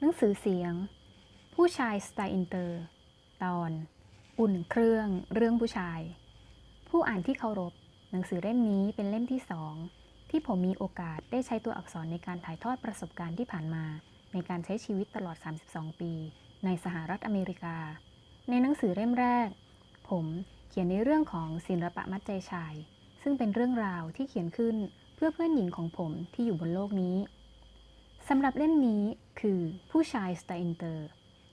หนังสือเสียง ผู้ชายสไตล์อินเตอร์ ตอน อุ่นเครื่องเรื่องผู้ชาย ผู้อ่านที่เคารพ หนังสือเล่มนี้เป็นเล่มที่สองที่ผมมีโอกาสได้ใช้ตัวอักษรในการถ่ายทอดประสบการณ์ที่ผ่านมา ในการใช้ชีวิตตลอด 32 ปี ในสหรัฐอเมริกา ในหนังสือเล่มแรก ผมเขียนในเรื่องของศิลปะมัดใจชาย ซึ่งเป็นเรื่องราวที่เขียนขึ้นเพื่อเพื่อนหญิงของผมที่อยู่บนโลกนี้สำหรับเล่มนี้ คือผู้ชายสไตล์อินเตอร์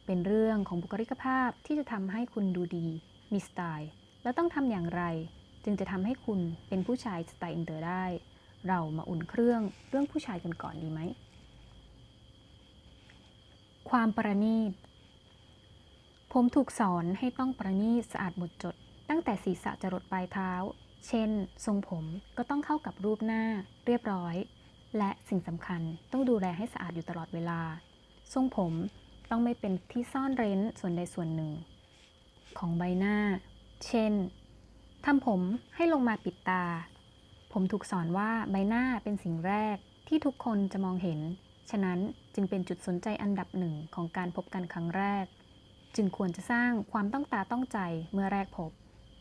เป็นเรื่องของบุคลิกภาพที่จะทำให้คุณดูดี มีสไตล์ แล้วต้องทำอย่างไร จึงจะทำให้คุณเป็นผู้ชายสไตล์อินเตอร์ได้ เรามาอุ่นเครื่องเรื่องผู้ชายกันก่อนดีไหม ความประณีต ผมถูกสอนให้ต้องประณีตสะอาดหมดจด ตั้งแต่ศีรษะจรดปลายเท้า เช่น ทรงผมก็ต้องเข้ากับรูปหน้า เรียบร้อย และสิ่งสำคัญต้องดูแลให้สะอาดอยู่ตลอดเวลา ทรงผมต้องไม่เป็นที่ซ่อนเร้นส่วนใดส่วนหนึ่ง ของใบหน้า เช่นทำผมให้ลงมาปิดตา ผมถูกสอนว่าใบหน้าเป็นสิ่งแรกที่ทุกคนจะมองเห็น ฉะนั้นจึงเป็นจุดสนใจอันดับหนึ่งของการพบกันครั้งแรก จึงควรจะสร้างความต้องตาต้องใจเมื่อแรกพบ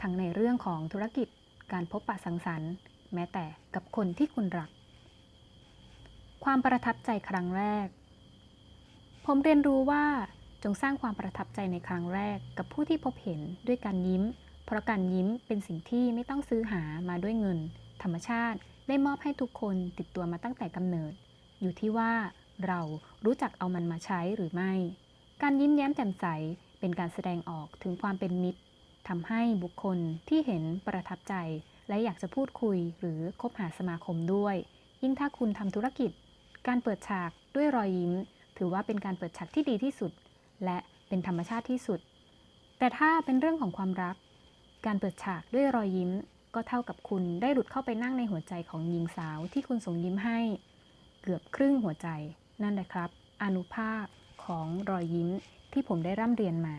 ทั้งในเรื่องของธุรกิจ การพบปะสังสรรค์ แม้แต่กับคนที่คุณรัก ความประทับใจครั้งแรก ผมเรียนรู้ว่าจงสร้างความประทับใจในครั้งแรกกับผู้ที่พบเห็นด้วยการยิ้ม เพราะการยิ้มเป็นสิ่งที่ไม่ต้องซื้อหามาด้วยเงิน ธรรมชาติได้มอบให้ทุกคนติดตัวมาตั้งแต่กำเนิด อยู่ที่ว่าเรารู้จักเอามันมาใช้หรือไม่ การยิ้มแย้มแจ่มใสเป็นการแสดงออกถึงความเป็นมิตรทำให้บุคคลที่เห็นประทับใจ และอยากจะพูดคุยหรือคบหาสมาคมด้วย ยิ่งถ้าคุณทำธุรกิจ การเปิดฉากด้วยรอยยิ้ม ถือว่าเป็นการเปิดฉากที่ดีที่สุด และเป็นธรรมชาติที่สุด แต่ถ้าเป็นเรื่องของความรัก การเปิดฉากด้วยรอยยิ้ม ก็เท่ากับคุณได้หลุดเข้าไปนั่งในหัวใจของหญิงสาวที่คุณส่งยิ้มให้ เกือบครึ่งหัวใจ นั่นแหละครับ อนุภาคของรอยยิ้มที่ผมได้ร่ำเรียนมา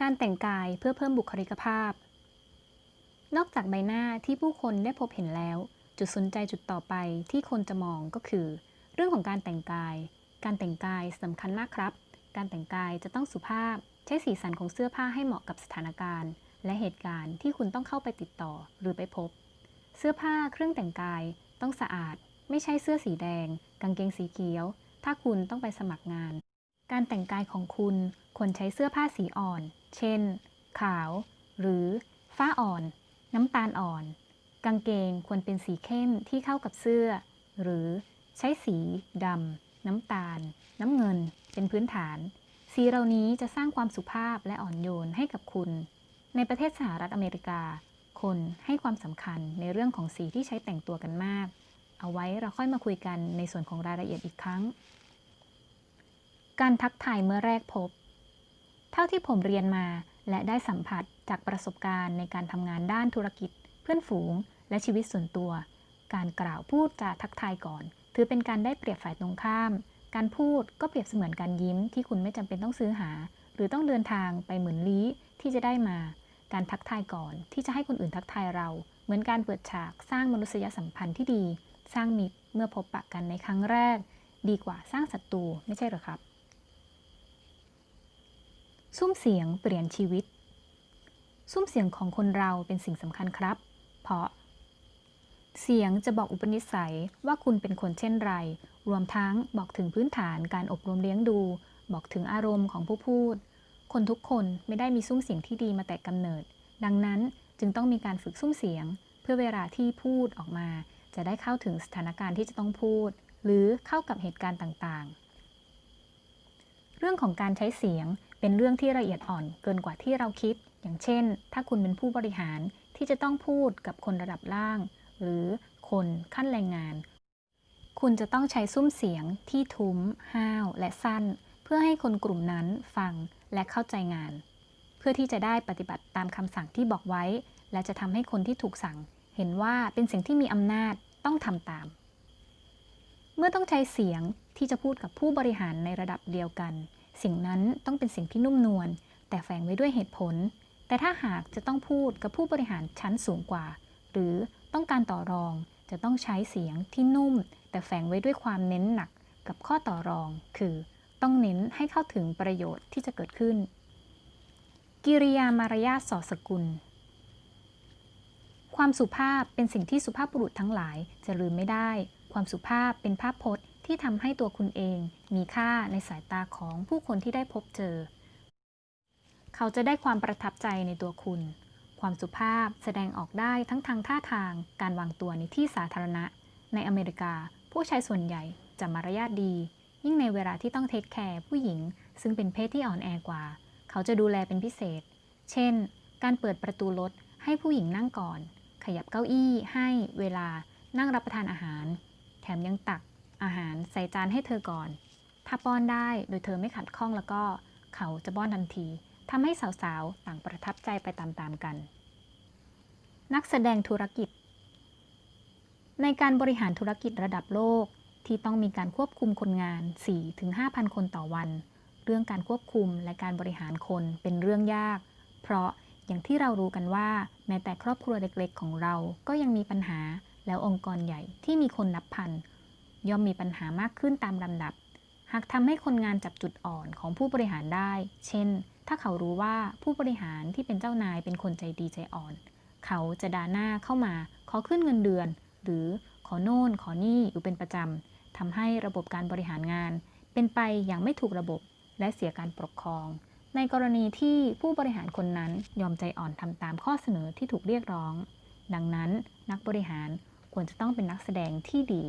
การแต่งกายเพื่อเพิ่มบุคลิกภาพ นอกจากใบหน้าที่ผู้คนได้พบเห็นแล้ว จุดสนใจจุดต่อไปที่คนจะมองก็คือ เรื่องของการแต่งกาย การแต่งกายสำคัญมากครับ การแต่งกายจะต้องสุภาพ ใช้สีสันของเสื้อผ้าให้เหมาะกับสถานการณ์ และเหตุการณ์ที่คุณต้องเข้าไปติดต่อหรือไปพบ เสื้อผ้าเครื่องแต่งกายต้องสะอาด ไม่ใช่เสื้อสีแดง กางเกงสีเขียว ถ้าคุณต้องไปสมัครงาน การแต่งกายของคุณควรใช้เสื้อผ้าสีอ่อน เช่น ขาว หรือ ฟ้าอ่อน น้ำตาลอ่อน กางเกงควรเป็นสีเข้มที่เข้ากับเสื้อ หรือใช้สีดำน้ำตาล น้ำเงิน เป็นพื้นฐาน สีเหล่านี้จะสร้างความสุภาพและอ่อนโยนให้กับคุณ ในประเทศสหรัฐอเมริกา คนให้ความสำคัญในเรื่องของสีที่ใช้แต่งตัวกันมาก เอาไว้เราค่อยมาคุยกันในส่วนของรายละเอียดอีกครั้ง การทักทายเมื่อแรกพบ เท่าที่ผมเรียนมาและได้สัมผัสจากประสบการณ์ในการทำงานด้านธุรกิจ เพื่อนฝูง และชีวิตส่วนตัว การกล่าวพูดจาทักทายก่อน ถือเป็นการได้เปรียบฝ่ายตรงข้าม การพูดก็เปรียบเสมือนการยิ้มที่คุณไม่จำเป็นต้องซื้อหา หรือต้องเดินทางไปเหมือนลี้ที่จะได้มา การทักทายก่อน ที่จะให้คนอื่นทักทายเรา เหมือนการเปิดฉากสร้างมนุษยสัมพันธ์ที่ดี สร้างมิตรเมื่อพบปะกันในครั้งแรก ดีกว่าสร้างศัตรูไม่ใช่หรอครับซุ้มเสียงเปลี่ยนชีวิต ซุ้มเสียงของคนเราเป็นสิ่งสำคัญครับ เพราะ เสียงจะบอกอุปนิสัยว่าคุณเป็นคนเช่นไร รวมทั้งบอกถึงพื้นฐานการอบรมเลี้ยงดู บอกถึงอารมณ์ของผู้พูด คนทุกคนไม่ได้มีซุ้มเสียงที่ดีมาแต่กำเนิด ดังนั้นจึงต้องมีการฝึกซุ้มเสียง เพื่อเวลาที่พูดออกมา จะได้เข้าถึงสถานการณ์ที่จะต้องพูด หรือเข้ากับเหตุการณ์ต่างๆ เรื่องของการใช้เสียงเป็นเรื่องที่ละเอียดอ่อนเกินกว่าที่เราคิด อย่างเช่น ถ้าคุณเป็นผู้บริหารที่จะต้องพูดกับคนระดับล่าง หรือคนขั้นแรงงาน คุณจะต้องใช้ซุ้มเสียงที่ทุ้ม ห้าว และสั้น เพื่อให้คนกลุ่มนั้นฟังและเข้าใจงาน เพื่อที่จะได้ปฏิบัติตามคำสั่งที่บอกไว้ และจะทำให้คนที่ถูกสั่ง เห็นว่าเป็นสิ่งที่มีอำนาจต้องทำตาม เมื่อต้องใช้เสียงที่จะพูดกับผู้บริหารในระดับเดียวกัน สิ่งนั้นต้องเป็นสิ่งที่นุ่มนวลแต่แฝงไว้ด้วยเหตุผล แต่ถ้าหากจะต้องพูดกับผู้บริหารชั้นสูงกว่า หรือ ต้องการต่อรองจะต้องใช้เสียงที่นุ่ม แต่แฝงไว้ด้วยความเน้นหนักกับข้อต่อรอง คือต้องเน้นให้เข้าถึงประโยชน์ที่จะเกิดขึ้น กิริยามารยาทสอสกุล ความสุภาพเป็นสิ่งที่สุภาพบุรุษทั้งหลายจะลืมไม่ได้ ความสุภาพเป็นภาพพจน์ที่ทำให้ตัวคุณเอง มีค่าในสายตาของผู้คนที่ได้พบเจอ เขาจะได้ความประทับใจในตัวคุณ ความสุภาพแสดงออกได้ทั้งทางท่าทาง การวางตัวในที่สาธารณะ ในอเมริกา ผู้ชายส่วนใหญ่จะมารยาทดี ยิ่งในเวลาที่ต้องเทคแคร์ผู้หญิง ซึ่งเป็นเพศที่อ่อนแอกว่า เขาจะดูแลเป็นพิเศษ เช่น การเปิดประตูรถให้ผู้หญิงนั่งก่อน ขยับเก้าอี้ให้เวลานั่งรับประทานอาหาร แถมยังตักอาหารใส่จานให้เธอก่อน ถ้าป้อนได้โดยเธอไม่ขัดข้องแล้วก็ เขาจะป้อนทันที ทำให้สาวๆ ต่างประทับใจไปตามๆกัน นักแสดงธุรกิจ ในการบริหารธุรกิจระดับโลกที่ต้องมีการควบคุมคนงาน 4-5,000 คนต่อวัน เรื่องการควบคุมและการบริหารคนเป็นเรื่องยาก เพราะอย่างที่เรารู้กันว่า แม้แต่ครอบครัวเล็กๆ ของเราก็ยังมีปัญหา แล้วองค์กรใหญ่ที่มีคนนับพัน ย่อมมีปัญหามากขึ้นตามลำดับ หากทำให้คนงานจับจุดอ่อนของผู้บริหารได้ เช่น ถ้าเขารู้ว่าผู้บริหารที่เป็นเจ้านายเป็นคนใจดีใจอ่อน เขาจะด่าหน้าเข้ามาขอขึ้นเงินเดือน หรือขอโน่นขอนี่อยู่เป็นประจำทำให้ระบบการบริหารงาน เป็นไปอย่างไม่ถูกระบบและเสียการปกครอง ในกรณีที่ผู้บริหารคนนั้นยอมใจอ่อนทำตามข้อเสนอที่ถูกเรียกร้อง ดังนั้นนักบริหารควรจะต้องเป็นนักแสดงที่ดี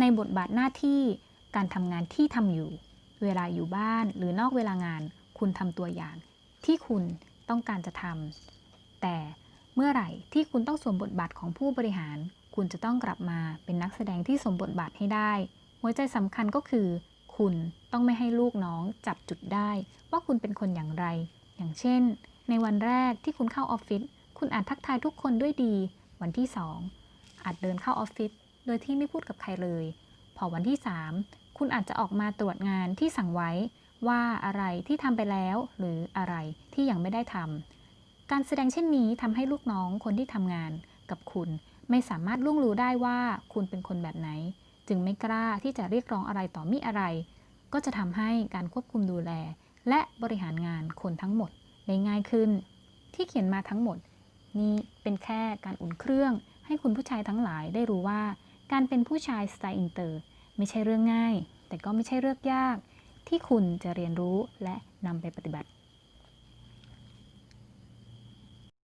ในบทบาทหน้าที่การทำงานที่ทำอยู่ เวลาอยู่บ้านหรือนอกเวลางาน คุณทำตัวอย่างที่คุณต้องการจะทำแต่เมื่อไหร่ที่คุณต้องสวมบทบาทของผู้บริหาร คุณจะต้องกลับมาเป็นนักแสดงที่สมบทบาทให้ได้ หัวใจสำคัญก็คือ คุณต้องไม่ให้ลูกน้องจับจุดได้ ว่าคุณเป็นคนอย่างไร อย่างเช่น ในวันแรกที่คุณเข้าออฟฟิศคุณอาจทักทายทุกคนด้วยดี วันที่สองอาจเดินเข้าออฟฟิศโดยที่ไม่พูดกับใครเลย พอวันที่สาม คุณอาจจะออกมาตรวจงานที่สั่งไว้ว่าอะไรที่ทำไปแล้วหรืออะไรที่ยังไม่ได้ทำการแสดงเช่นนี้ทำให้ลูกน้องคนที่ทำงานกับคุณไม่สามารถล่วงรู้ได้ว่าคุณเป็นคนแบบไหน จึงไม่กล้าที่จะเรียกร้องอะไรต่อมิอะไร ก็จะทำให้การควบคุมดูแล และบริหารงานคนทั้งหมดได้ง่ายขึ้น ที่เขียนมาทั้งหมด นี่เป็นแค่การอุ่นเครื่อง ให้คุณผู้ชายทั้งหลายได้รู้ว่า การเป็นผู้ชายสไตล์อินเตอร์ ไม่ใช่เรื่องง่าย แต่ก็ไม่ใช่เรื่องยากที่คุณจะเรียนรู้และนำไปปฏิบัติ